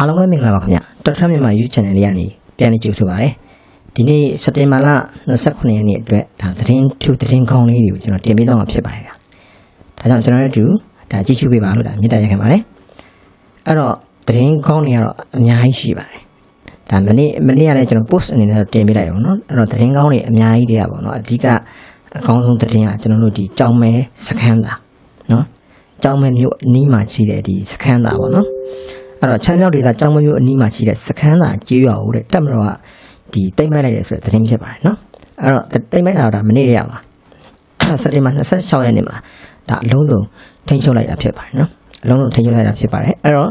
အားလုံးပဲမင်္ဂလာပါခင်ဗျတော်ထမြန်မာ YouTube channel လေးကနေပြန်လည်ကြိုဆိုပါရစေဒီနေ့စက်တင်ဘာလ29ရက်နေ့အတွက်ဒါသတင်းထူသတင်းကောင်းလေးတွေကိုကျွန်တော်တင်ပြတော့မှာဖြစ်ပါတယ်ဗျဒါကြောင့်ကျွန်တော်တို့အတူဒါကြည့်ရှုပေးပါလို့ဒါမြစ်တာရက်ခင်ပါတယ်အဲ့တော့သတင်းကောင်းတွေကတော့အများကြီးရှိပါတယ်ဒါမနေ့မနေ့ကလည်းကျွန်တော် post အနေနဲ့တော့တင်ပြလိုက်အောင်နော်အဲ့တော့သတင်းကောင်းတွေအများကြီးတွေကပေါ့နော်အဓိကအကောင်းဆုံးသတင်းကကျွန်တော်တို့ဒီကြောင်မဲစခန်းသာနော်ကြောင်မဲမြို့အနီးမှာရှိတဲ့ဒီစခန်းသာပေါ့နော် အဲ့တော့ချမ်းမြောက်ဒေသကျောင်းမမျိုးအနီးမှာရှိတဲ့စခန်းသာကျေးရွာကိုတဲ့တက်မတော်ကဒီတိမ့်မိုက်လိုက်တယ်ဆိုတဲ့သတင်းဖြစ်ပါတယ်နော်အဲ့တော့တိမ့်မိုက်တာကဒါမနေ့တည်းရမှာစက်တင်ဘာ26ရက်နေ့မှာဒါအလုံးစုံထိန်းချုပ်လိုက်တာဖြစ်ပါတယ်နော်အလုံးစုံထိန်းချုပ်လိုက်တာဖြစ်ပါတယ်အဲ့တော့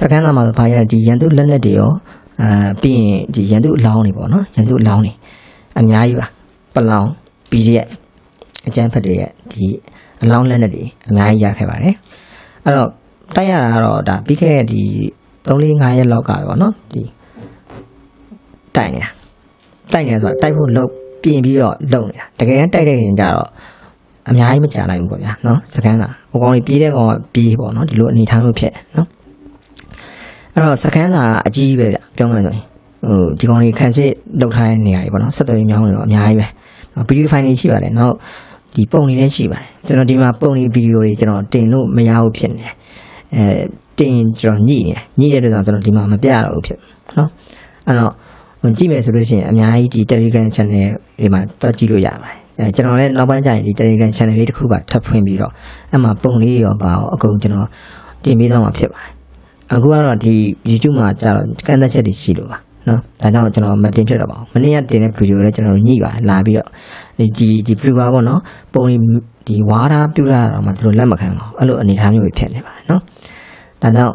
စခန်းသာမှာဆိုဘာရဒီရန်သူလက်လက်တွေရောအာပြီးရင်ဒီရန်သူအလောင်းတွေပေါ့နော်ရန်သူအလောင်းတွေအများကြီးပါပလောင် PDF အကျန်းဖက်တွေရဲ့ဒီအလောင်းလက်လက်တွေအများကြီးရခဲ့ပါတယ်အဲ့တော့ တိုက်ရတာကတော့ဒါပြီးခဲ့တဲ့ဒီ3 4 5ရက်လောက်ကပေါ့နော်ဒီတိုက်နေတာတိုက်နေဆိုတာတိုက်ဖို့လုံပြင်ပြီးတော့လုံနေတာတကယ်တမ်းတိုက်တဲ့ရင်ကြတော့အများကြီးမကြာနိုင်ဘူးပေါ့ဗျာနော်စကန်သာဟိုကောင်ကြီးပြေးတဲ့ကောင်ကပြေးပေါ့နော်ဒီလိုအနေထားမျိုးဖြစ်နော်အဲ့တော့စကန်သာအကြီးပဲဗျပြောမှဆိုရင်ဟိုဒီကောင်ကြီးခန့်စစ်လောက်ထားတဲ့နေရာကြီးပေါ့နော်ဆက်သွယ်ရေးမြောင်းနေတော့အများကြီးပဲဗီဒီယိုဖိုင်တွေရှိပါတယ်နောက်ဒီပုံတွေလည်းရှိပါတယ်ကျွန်တော်ဒီမှာပုံတွေဗီဒီယိုတွေကျွန်တော်တင်လို့မရဘူးဖြစ်နေတယ် အဲတင်ကျွန်တော်ညှိနေညှိတဲ့အတွက်ကြောင့်ကျွန်တော်ဒီမှာမပြရတော့ဘူးဖြစ်နော်အဲ့တော့ကြည့်မယ်ဆိုလို့ရှိရင်အများကြီးဒီ Telegram channel တွေမှာတွက်ကြည့်လို့ရပါတယ်အဲကျွန်တော်လည်းနောက်ပိုင်းကျရင်ဒီ Telegram channel လေးတစ်ခုပါထပ်ဖွင့်ပြီးတော့အဲ့မှာပုံလေးရောပါအောင်အကုန်ကျွန်တော်တင်ပေးတော့မှာဖြစ်ပါတယ်အခုကတော့ဒီ YouTube မှာကျတော့ကန့်သက်ချက်တွေရှိလို့ပါ နော်ဒါကြောင့်ကျွန်တော်မတင်ဖြစ်တော့ပါဘူးမနေ့ကတင်တဲ့ဗီဒီယိုလည်းကျွန်တော်ညှိပါလာပြီးတော့ဒီဒီဒီပြူပါပေါ့နော်ပုံလေးဒီဝါးတာပြူတာတော့မှသူတို့လက်မခံတော့အဲ့လိုအနေအထားမျိုးဖြစ်နေပါတယ်နော်ဒါကြောင့်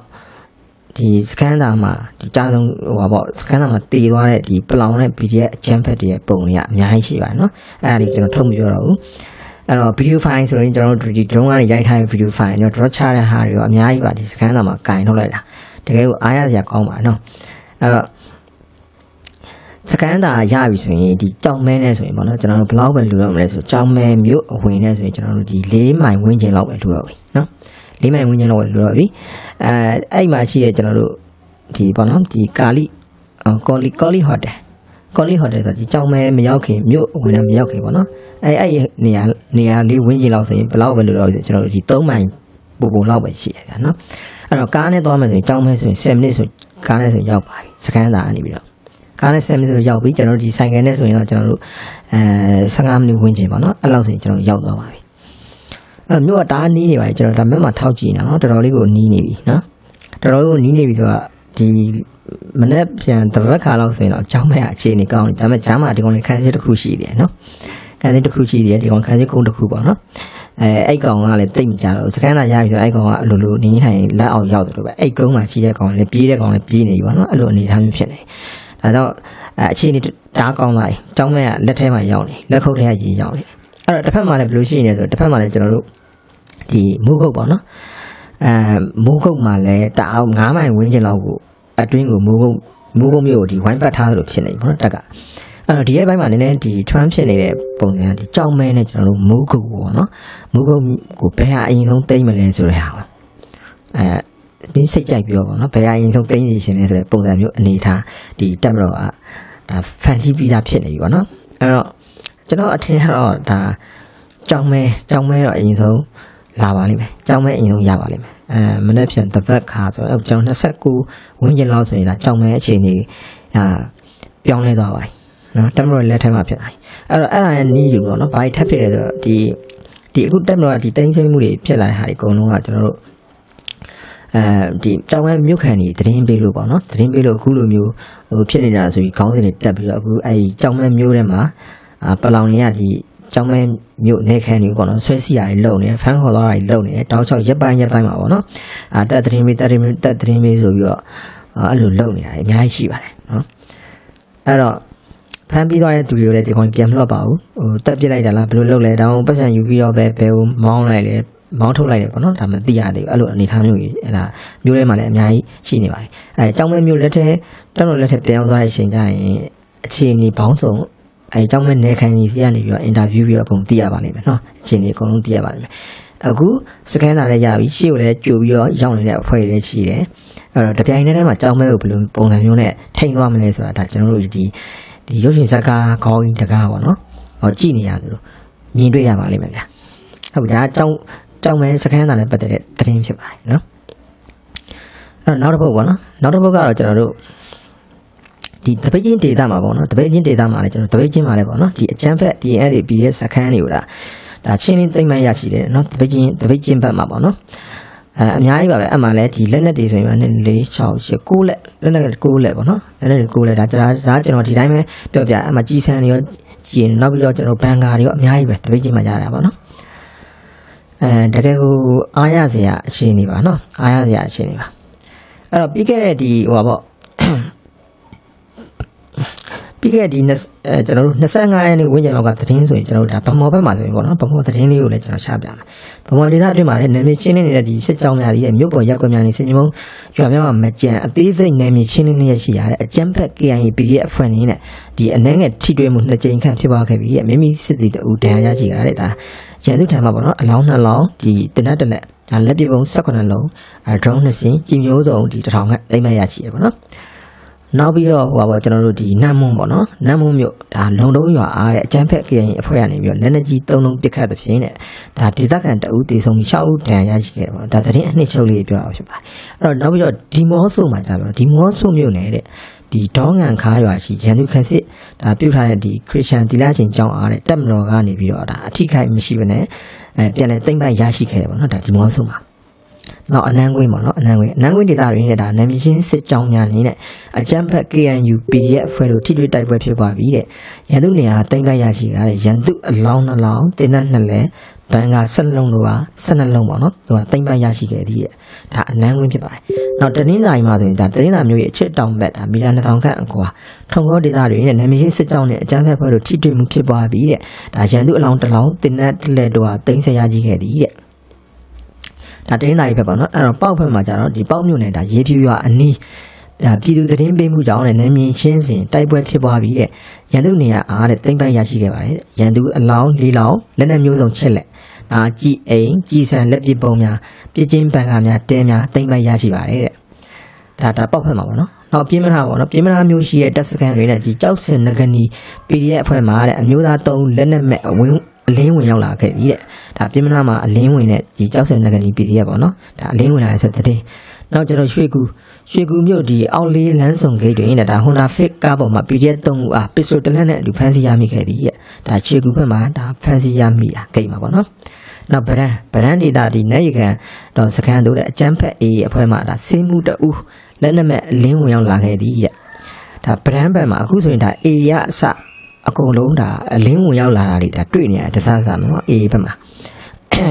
ဒီစကန်သာမှာဒီကြားဆုံးဟိုပါပေါ့စကန်သာမှာတည်သွားတဲ့ဒီပလောင်တဲ့ PDF အချမ်းဖက်တွေရဲ့ပုံတွေကအများကြီးရှိပါတယ်နော်အဲ့ဒါတွေကျွန်တော်ထုတ်မပြောတော့ဘူးအဲ့တော့ video file ဆိုရင်ကျွန်တော်တို့ဒီ drone ကနေရိုက်ထားတဲ့ video file တော့တော့ချတဲ့ဟာတွေရောအများကြီးပါဒီစကန်သာမှာကင်ထုတ်လိုက်တာတကယ်လို့အားရစရာကောင်းပါနော်အဲ့တော့ စကန်သာရပြီဆိုရင်ဒီကြောင်မဲနဲ့ဆိုရင်ပေါ့နော်ကျွန်တော်တို့ဘယ်လောက်ပဲလူတော့မလဲဆိုကြောင်မဲမြို့အဝင်နဲ့ဆိုရင်ကျွန်တော်တို့ဒီ၄မိုင်ဝန်းကျင်လောက်ပဲလူတော့ပြီနော်လေးမိုင်ဝန်းကျင်လောက်လို့တော့ပြီအဲအဲ့မှာရှိတဲ့ကျွန်တော်တို့ဒီပေါ့နော်ဒီကာလီကောလီကောလီဟိုတယ်ကောလီဟိုတယ်ဆိုဒီကြောင်မဲမရောက်ခင်မြို့ဝင်မရောက်ခင်ပေါ့နော်အဲအဲ့နေရာနေရာလေးဝန်းကျင်လောက်ဆိုရင်ဘယ်လောက်ပဲလို့တော့ကျွန်တော်တို့ဒီ3မိုင်ပူပူလောက်ပဲရှိရဗျာနော်အဲ့တော့ကားနဲ့သွားမယ်ဆိုရင်ကြောင်မဲဆိုရင်10မိနစ်ဆိုကားနဲ့ဆိုရောက်ပါပြီစကန်သာအနေပြီးတော့ ကားနဲ့10မိနစ်ဆိုရောက်ပြီကျွန်တော်တို့ဒီဆိုင်ကယ်နဲ့ဆိုရင်တော့ကျွန်တော်တို့အဲ15မိနစ်ဝန်းကျင်ပေါ့နော်အဲ့လောက်ဆိုရင်ကျွန်တော်ရောက်သွားပါပြီအဲ့တော့မြို့ကတအားနီးနေပါလေကျွန်တော်ဒါမဲ့မှာထောက်ကြည့်နေတာနော်တော်တော်လေးကိုနီးနေပြီနော်တော်တော်လေးကိုနီးနေပြီဆိုတော့ဒီမနေ့ပြန်တပတ်ခါလောက်ဆိုရင်တော့အကြောင်းမဲ့အခြေအနေကောင်းတယ်ဒါပေမဲ့ဂျားမှာဒီကောင်လေးခန်းစစ်တစ်ခုရှိတယ်နော်ခန်းစစ်တစ်ခုရှိတယ်ဒီကောင်ခန်းစစ်ကုန်းတစ်ခုပေါ့နော်အဲအဲ့ကောင်ကလည်းတိတ်မကြတော့စကန်သာရပြီဆိုအဲ့ကောင်ကအလိုလိုနင်းထိုင်လက်အောင်ရောက်တယ်လို့ပဲအဲ့ကုန်းမှာရှိတဲ့ကောင်လည်းပြေးတဲ့ကောင်လည်းပြေးနေပြီပေါ့နော်အဲ့လိုအနေအထားမျိုးဖြစ်နေ ဒါတော့အခြေအနေတအားကောင်းလာတယ်အကြောင်းမဲ့ကလက်ထဲမှာရောက်နေလက်ခုပ်ထဲကရေရောက်နေအဲ့တော့တစ်ဖက်မှာလည်းဘယ်လိုရှိနေလဲဆိုတော့တစ်ဖက်မှာလည်းကျွန်တော်တို့ဒီမူခုတ်ပေါ့နော်အဲမူခုတ်မှာလည်းတအောင်9မိုင်ဝန်းကျင်လောက်ကိုအတွင်းကိုမူခုတ်မူခုတ်မျိုးကိုဒီဝိုင်းပတ်ထားသလိုဖြစ်နေပြီပေါ့နော်တက်ကအဲ့တော့ဒီရဲ့ဘက်မှာနည်းနည်းဒီ trend ဖြစ်နေတဲ့ပုံစံကဒီကြောင်မဲနဲ့ကျွန်တော်တို့မူခုတ်ကိုပေါ့နော်မူခုတ်ကိုဘယ်ဟာအရင်ဆုံးသိမ့်မလဲဆိုတဲ့ဟာပေါ့အဲ ပြီးစိတ်ကြိုက်ပြီးတော့ပေါ့နော်ဘယ်ဟာအရင်ဆုံးသိမ့်နေရှင်လဲဆိုတဲ့ပုံစံမျိုးအနေထားဒီတက်မတော်ကဒါဖန်တီးပြီးသားဖြစ်နေပြီပေါ့နော်အဲ့တော့ကျွန်တော်အထင်ကတော့ဒါကြောင်မဲကြောင်မဲတော့အရင်ဆုံးလာပါလိမ့်မယ်။ကြောင်မဲအရင်ဆုံးရပါလိမ့်မယ်။အဲမနေ့ပြန်တစ်ပတ်ခါဆိုတော့ကျွန်တော်29ဝန်းကျင်လောက်ဆိုရင်ဒါကြောင်မဲအခြေအနေဟာပြောင်းလဲသွားပါပြီ။နော်တက်မတော်လက်ထက်မှာဖြစ်လာပြီ။အဲ့တော့အဲ့ဒါရဲ့နီးယူပေါ့နော်။ဘာကြီးထပ်ဖြစ်လဲဆိုတော့ဒီဒီအခုတက်မတော်ကဒီတိုင်းစိမ့်မှုတွေဖြစ်လာတဲ့ဟာဒီအကုန်လုံးကကျွန်တော်တို့ အဲဒီကြောင်မဲမြို့ခံတွေသတင်းပေးလို့ပေါ့နော်။သတင်းပေးလို့အခုလိုမျိုးဟိုဖြစ်နေတာဆိုပြီးခေါင်းစဉ်တွေတက်ပြီးတော့အခုအဲဒီကြောင်မဲမြို့ထဲမှာအာပလောင်တွေကဒီကျောင်းမဲမြို့နေခန်းနေပေါ့နော်ဆွဲစီရည်လုံနေဖန်ခေါ်သွားတာကြီးလုံနေတောက်ချောက်ရက်ပိုင်းရက်ပိုင်းမှာပေါ့နော်အာတက်သတင်းမေးတက်သတင်းမေးတက်သတင်းမေးဆိုပြီးတော့အဲ့လိုလုံနေတာအများကြီးရှိပါတယ်နော်အဲ့တော့ဖမ်းပြီးသွားတဲ့သူတွေကိုလည်းဒီကောင်ပြန်မလွတ်ပါဘူးဟိုတက်ပြစ်လိုက်တာလားဘယ်လိုလုပ်လဲဒါမှမဟုတ်ပတ်စံယူပြီးတော့ပဲဘယ်ကိုမောင်းလိုက်လဲ မောင်းထုတ်လိုက်တယ်ပေါ့နော်ဒါမသိရသေးဘူးအဲ့လိုအနေထားမျိုးကြီးအဲ့ဒါမျိုးထဲမှာလည်းအများကြီးရှိနေပါတယ်အဲကျောင်းမဲမျိုးလက်ထဲတက်လို့လက်ထဲပြန်ရောက်သွားတဲ့အချိန်ကျရင်အခြေအနေဘောင်းဆောင်အဲအကြောင်းမဲ့နေခိုင်ကြီးစီကနေပြီးတော့အင်တာဗျူးပြီးတော့အကုန်သိရပါလိမ့်မယ်နော်အခြေအနေအကုန်လုံးသိရပါလိမ့်မယ်အခုစကန်သာလည်းရပြီရှေ့ကိုလည်းကြိုပြီးတော့ရောက်နေတဲ့အဖွဲ့တွေလည်းရှိတယ်အဲအဲ့တော့တပြိုင်တည်းတည်းမှာကြောင်းမဲကိုဘယ်လိုပုံစံမျိုးနဲ့ထိန်သွားမလဲဆိုတာဒါကျွန်တော်တို့ဒီဒီရုပ်ရှင်ဇာတ်ကားခေါင်းကြီးတကားပေါ့နော်ဟောကြည့်နေရသလိုမြင်တွေ့ရပါလိမ့်မယ်ဗျာဟုတ်ပြီဒါကြောင်း ကြောင်းမဲစကန်သားနဲ့ပတ်သက်တဲ့သတင်းဖြစ်ပါတယ်နော်အဲ့တော့နောက်တစ်ပုဒ်ပေါ့နော်နောက်တစ်ပုဒ်ကတော့ကျွန်တော်တို့ဒီတပိတ်ချင်းဒေတာမှာပေါ့နော်တပိတ်ချင်းဒေတာမှာလည်းကျွန်တော်တပိတ်ချင်းမှာလည်းပေါ့နော်ဒီအချမ်းဖက်ဒီအဲ့ဒီ BS စကန်တွေကိုဒါဒါချင်းချင်းသိမ့်မှရရှိတယ်နော်တပိတ်ချင်းတပိတ်ချင်းဘက်မှာပေါ့နော်အဲအများကြီးပါပဲအမှလည်းဒီလက်နက်တွေဆိုရင်လည်း4 6 8 9လက်လက်နက်9လက်ပေါ့နော်လက်နက်9လက်ဒါဒါဒါကျွန်တော်ဒီတိုင်းပဲပြောပြအမှကြီးစံတွေရောကြည့်ရင်နောက်ပြီးတော့ကျွန်တော်ဘန်ကာတွေရောအများကြီးပဲတပိတ်ချင်းမှာကြတာပေါ့နော် အဲတကယ်ကိုအားရစရာအခြေအနေပါနော်အားရစရာအခြေအနေပါအဲ့တော့ပြီးခဲ့တဲ့ဒီဟိုပါပေါ့ ပြီးခဲ့တဲ့ဒီနှစ်အဲကျွန်တော်တို့25ရက်နေ့ဝန်းကျင်လောက်ကသတင်းဆိုရင်ကျွန်တော်တို့ဒါဗမော်ဘက်မှာဆိုရင်ပေါ့နော်ဗမော်သတင်းလေးကိုလည်းကျွန်တော်ချပြမယ်ဗမော်ဒေသအတွင်းမှာလည်းနာမည်ချင်းနေတဲ့ဒီစစ်ကြောင်းများရဲ့မြို့ပေါ်ရက်ကွက်များနေစင်ကြုံရွာများမှာမကြံအသေးစိတ်နာမည်ချင်းနေရရှိရတဲ့အကြမ်းဖက် KIA PDF အဖွဲ့နေနဲ့ဒီအနေငယ်ထိတွေ့မှုနှစ်ကြိမ်ခန့်ဖြစ်ပွားခဲ့ပြီးရဲ့မိမိစစ်တီတူတန်ရာရရှိကြတဲ့ဒါရန်သူထံမှာပေါ့နော်အလောင်းနှစ်လောင်းဒီတနက်တနက်ဒါလက်ပြပုံ18လုံးအဲ drone နှစ်စင်းကြည်မျိုးစုံဒီတစ်ထောင်ခန့်အိမ်မက်ရရှိရပေါ့နော် နောက်ပြီးတော့ဟိုပါပေါ့ကျွန်တော်တို့ဒီနတ်မွန်းပေါ့နော်နတ်မွန်းမြို့ဒါလုံတုံးရွာအားတဲ့အကျန်းဖက် KN အဖွဲ့ကနေပြီးတော့လက်နက်ကြီး၃လုံးပစ်ခတ်တဲ့ဖြင့်တဲ့ဒါဒေသခံတအူးတေဆုံးပြီး6ဦးဒဏ်ရာရရှိခဲ့တယ်ပေါ့ဒါသတင်းအနှစ်ချုပ်လေးပြောတာဖြစ်ပါတယ်အဲ့တော့နောက်ပြီးတော့ဒီမော့ဆိုမှာကြာပြီးတော့ဒီမော့ဆိုမြို့နယ်တဲ့ဒီဒေါငံခါရွာရှိရန်သူခက်စစ်ဒါပြုတ်ထားတဲ့ဒီခရစ်ယာန်တီလာချင်းကျောင်းအားတဲ့တက်မတော်ကနေပြီးတော့ဒါအထိခိုက်မရှိဘဲနဲ့အဲပြန်လဲတိမ့်ပိုက်ရရှိခဲ့တယ်ပေါ့နော်ဒါဒီမော့ဆိုမှာ နောက်အနန်းကွင်းပေါ့နော်အနန်းကွင်းအနန်းကွင်းဒေသတွေနဲ့ဒါနာမည်ချင်းစစ်ကြောင်းများနေနဲ့အကြမ်းဖက် KNU PDF အဖွဲ့တို့ထိတွေ့တိုက်ပွဲဖြစ်ပွားပြီးတဲ့ရန်သူနေရာတိမ့်ပိုက်ရရှိကြတဲ့ရန်သူအလောင်းနှလောင်းတင်းနှက်နှစ်လဲဘန်ကဆက်လုံးတို့ပါဆက်နှလုံးပေါ့နော်သူကတိမ့်ပိုက်ရရှိခဲ့သည်တဲ့ဒါအနန်းကွင်းဖြစ်ပါတယ်နောက်တနင်္လာရီမှာဆိုရင်ဒါတနင်္လာမျိုးရဲ့အချစ်တောင်ဘက်ဒါမီလာ2000ခန့်အကွာထုံကောဒေသတွေနဲ့နာမည်ချင်းစစ်ကြောင်းနဲ့အကြမ်းဖက်ဖွဲ့တို့ထိတွေ့မှုဖြစ်ပွားပြီးတဲ့ဒါရန်သူအလောင်းတစ်လောင်းတင်းနှက်တစ်လဲတို့ဟာတိမ့်ဆက်ရရှိခဲ့သည်တဲ့ ဒါတရင်သားကြီးပဲပေါ့နော်အဲ့တော့ပေါက်ဖက်မှာကျတော့ဒီပေါက်မြို့နယ်ဒါရေးဖြူရွာအနီးဒါပြည်သူသတင်းပေးမှုကြောင့်လည်းနာမည်ချင်းစဉ်တိုက်ပွဲဖြစ်ပွားပြီးတဲ့ရန်သူနေရာအားတဲ့တိမ့်ပိုက်ရရှိခဲ့ပါတယ်တဲ့ရန်သူအလောင်းလေးလောင်းလက်နက်မျိုးစုံချစ်လက်အာကြည်အိမ်ကြည်ဆန်လက်ပစ်ပုံများပြစ်ချင်းပန်ကားများတဲများတိမ့်ပိုက်ရရှိပါတယ်တဲ့ဒါဒါပေါက်ဖက်မှာပေါ့နော်နောက်ပြင်းမနာပေါ့နော်ပြင်းမနာမျိုးရှိတဲ့တက်စကန်တွေနဲ့ဒီကြောက်စင်ငကနီ PDF အဖွဲ့မှာတဲ့အမျိုးသား၃လက်နက်မဲ့အဝင်း အလင်းဝင်ရောက်လာခဲ့ပြီတဲ့ဒါပြင်းမနာမှာအလင်းဝင်တဲ့ဒီကြောက်စင်ငကနီ PDF ပေါ့နော်ဒါအလင်းဝင်လာတဲ့ဆိုတဲ့နောက်ကျတော့ရွှေကူရွှေကူမြို့ဒီအောက်လေးလမ်းစုံဂိတ်တွင်တဲ့ဒါဟွန်ဒါဖစ်ကားပေါ်မှာ PDF ၃ခုအားပစ္စတိုတလက်နဲ့အတူဖမ်းဆီးရမိခဲ့သည်တဲ့ဒါရွှေကူဘက်မှာဒါဖမ်းဆီးရမိတာဂိတ်မှာပေါ့နော်နောက်ဗရန်ဗရန်ဒေတာဒီနေရကန်တော့စကန်တို့တဲ့အကျန်းဖက်အေးအဖွဲ့မှာဒါစင်းမှုတူလက်နက်မဲ့အလင်းဝင်ရောက်လာခဲ့သည်တဲ့ဒါဗရန်ဘက်မှာအခုဆိုရင်ဒါအေရအစ အကုန်လုံးဒါအလင်းဝင်ရောက်လာတာတွေဒါတွေ့နေရတယ်တစားစားနော်အေးဘက်မှာ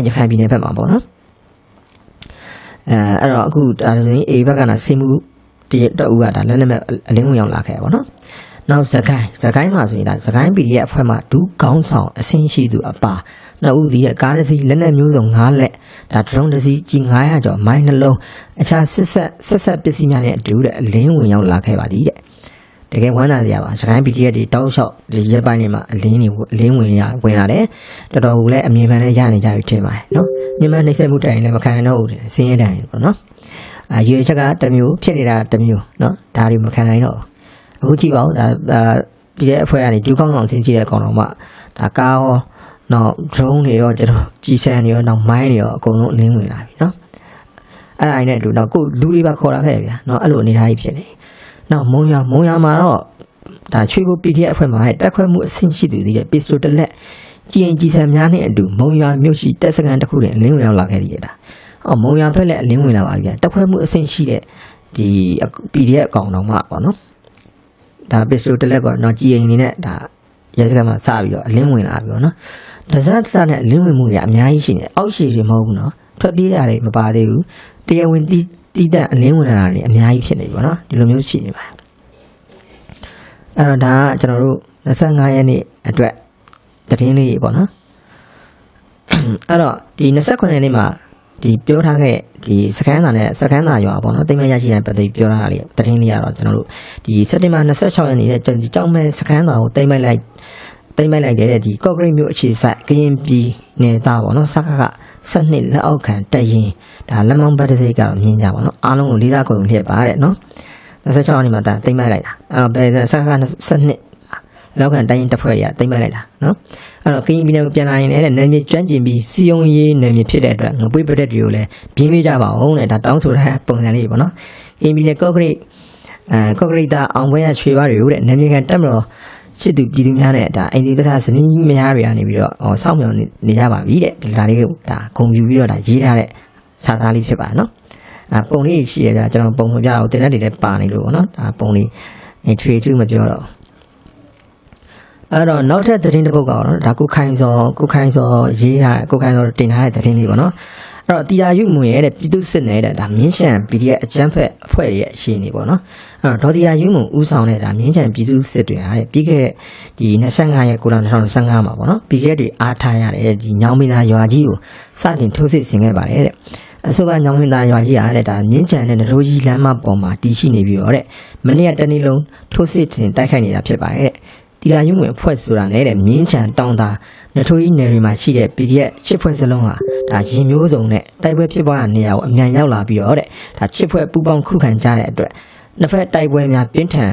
ရခိုင်ပြည်နယ်ဘက်မှာပေါ့နော်အဲအဲ့တော့အခုဒါဆိုရင်အေးဘက်ကနာစင်းမှုတရတူကဒါလက်နက်မဲ့အလင်းဝင်ရောက်လာခဲ့ပါတော့နောက်စကိုင်းစကိုင်းမှာဆိုရင်ဒါစကိုင်း PDF အဖွဲ့မှာဒူးကောင်းဆောင်အဆင်းရှိသူအပါနှစ်ဦးဒီရဲ့ကားတစ်စီးလက်နက်မျိုးစုံ9လက်ဒါ drone တစ်စီးကြီး900ကျော်မိုင်းနှလုံးအခြားဆက်ဆက်ဆက်ဆက်ပစ္စည်းများနဲ့အတူတဲ့အလင်းဝင်ရောက်လာခဲ့ပါသည်တဲ့ တကယ်ဝမ်းသာစရာပါစကိုင်း PDF တွေတောက်လျှောက်ဒီရက်ပိုင်းတွေမှာအလင်းတွေအလင်းဝင်ရဝင်လာတယ်တော်တော်ကိုလည်းအမြင်မှန်လည်းရနေကြပြီထင်ပါတယ်နော်မြန်မာနှိမ့်ဆက်မှုတိုင်လည်းမခံနိုင်တော့ဘူးဆင်းရဲတိုင်ပေါ့နော်အာရွေချက်ကတစ်မျိုးဖြစ်နေတာတစ်မျိုးနော်ဒါတွေမခံနိုင်တော့ဘူးအခုကြည့်ပါဦးဒါဒီရဲ့အဖွဲ့ကနေဒူးကောင်းကောင်ဆင်းကြည့်တဲ့ကောင်တော့မှဒါကားရောနောက် drone တွေရောကျွန်တော်ကြီးစံတွေရောနောက် mine တွေရောအကုန်လုံးအလင်းဝင်လာပြီနော်အဲ့ဒါနဲ့အတူတော့ကိုလူတွေပါခေါ်လာခဲ့ဗျာနော်အဲ့လိုအနေထားကြီးဖြစ်နေ နောက်မုံရမုံရမှာတော့ဒါချွေးဖို့ PDF အဖွဲ့မှာတက်ခွဲမှုအဆင့်ရှိသူတွေရဲ့ pistol တစ်လက်ကြည်ရင်ကြည်စံများနဲ့အတူမုံရမြို့ရှိတက်စကန်တစ်ခုနဲ့အလင်းဝင်ရောက်လာခဲ့ရတာအော်မုံရဖက်လည်းအလင်းဝင်လာပါဗျာတက်ခွဲမှုအဆင့်ရှိတဲ့ဒီ PDF အကောင်တော်မှပေါ့နော်ဒါ pistol တစ်လက်ကတော့ကြည်ရင်နေနဲ့ဒါရဲစခန်းမှာစပြီးတော့အလင်းဝင်လာပြီပေါ့နော်။ဒါစားတစားနဲ့အလင်းဝင်မှုတွေအများကြီးရှိနေ။အောက်ရှိတွေမဟုတ်ဘူးနော်။ထွက်ပြေးတာတွေမပါသေးဘူး။တရားဝင်တီး တီးတဲ့အလင်းဝင်လာတာတွေအများကြီးဖြစ်နေပြီပေါ့နော်။ဒီလိုမျိုးရှိနေပါတယ်။အဲ့တော့ဒါကကျွန်တော်တို့25ရက်နေ့အတွက်သတင်းလေးပေါ့နော်။အဲ့တော့ဒီ29ရက်နေ့မှာဒီပြောထားခဲ့ဒီစကန်သာနဲ့စကန်သာရွာပေါ့နော်တိမ်မရရှိတဲ့ပတ်သက်ပြောထားတာလေးတရင်လေးကတော့ကျွန်တော်တို့ဒီစက်တင်ဘာ26ရက်နေ့နဲ့ကျွန်တော်ဒီကြောင်းမဲစကန်သာကိုတိမ်မိုက်လိုက်တိမ်မိုက်လိုက်တဲ့ဒီကော့ဂရိတ်မြို့အခြေစိုက်ကရင်ပြည်နယ်သားပေါ့နော်စကကစ 12လက်အောက်ခံတက်ရင်ဒါလက်မောင်းဘတ်တစ်စိတ်ကတော့မြင်ကြပါတော့အားလုံးကိုလေးစားကုန်လျက်ပါတဲ့နော်26ရက်နေ့မှာဒါတိမ့်မိုက်လိုက်တာအဲ့တော့ဘယ်ဆက်က12လောက်ကန်တိုင်းတစ်ဖွဲ့ရတိမ့်မိုက်လိုက်တာနော်အဲ့တော့ကရင်ပြည်နယ်ကိုပြန်လာရင်လည်းနယ်မြေကျွမ်းကျင်ပြီးစီယုံရေးနယ်မြေဖြစ်တဲ့အတွက်ငပွေးပရက်တွေကိုလည်းပြင်းပြကြပါအောင်တဲ့ဒါတောင်းဆိုတဲ့ပုံစံလေးပေါ့နော်ကရင်ပြည်နယ်ကော့ဂရိတ်အဲကော့ဂရိတ်တာအောင်ပွဲရရွှေပါတွေကိုတဲ့နယ်မြေကန်တက်မတော် ချစ်သူပြည်သူများနဲ့ဒါအိမ်ဒီကစားဇနီးမယားတွေကနေပြီးတော့ဟောစောင့်မျှော်နေကြပါပြီတဲ့ဒီလာလေးကဒါဂုံပြူပြီးတော့ဒါရေးထားတဲ့စာသားလေးဖြစ်ပါနော်အဲပုံလေးရှိရကြကျွန်တော်ပုံမပြအောင်တင်တဲ့တွေလည်းပါနေလို့ပေါ့နော်ဒါပုံလေးအဲထွေထူးမပြောတော့အဲ့တော့နောက်ထပ်သတင်းတစ်ပုဒ်ကတော့ဒါကုခိုင်စောကုခိုင်စောရေးထားကုခိုင်စောတင်ထားတဲ့သတင်းလေးပေါ့နော်အဲ့ တော့တရားရုမှုရဲ့တဲ့ပြည်သူစစ်နယ်တဲ့ဒါမြင်းရှံ PDF အကြမ်းဖက်အဖွဲ့ရဲ့အခြေအနေပေါ့နော်အဲ့တော့ဒေါ်တရားရုမှုဦးဆောင်တဲ့ဒါမြင်းရှံပြည်သူစစ်တွေဟာတဲ့ပြီးခဲ့တဲ့ဒီ25ရက်9လ2025မှာပေါ့နော်ပြီးခဲ့တဲ့အားထားရတဲ့ဒီညောင်မင်းသားရွာကြီးကိုစတင်ထိုးစစ်ဆင်ခဲ့ပါတယ်တဲ့အဆိုပါညောင်မင်းသားရွာကြီးဟာတဲ့ဒါမြင်းချံတဲ့နရိုးကြီးလမ်းမပေါ်မှာတည်ရှိနေပြီးတော့တဲ့မနေ့ကတနေ့လုံးထိုးစစ်တင်တိုက်ခိုက်နေတာဖြစ်ပါတယ်တဲ့ တီလာယုံဝင်အဖွဲ့ဆိုတာနဲ့တဲ့မြင်းချံတောင်သာနထိုးကြီးနယ်တွေမှာရှိတဲ့ PDF ချစ်ဖွဲ့စလုံးဟာဒါရင်မျိုးစုံနဲ့တိုက်ပွဲဖြစ်ပွားတဲ့နေရာကိုအမြန်ရောက်လာပြီးတော့တဲ့ဒါချစ်ဖွဲ့ပူပေါင်းခုခံကြတဲ့အတွက်နှစ်ဖက်တိုက်ပွဲများပြင်းထန်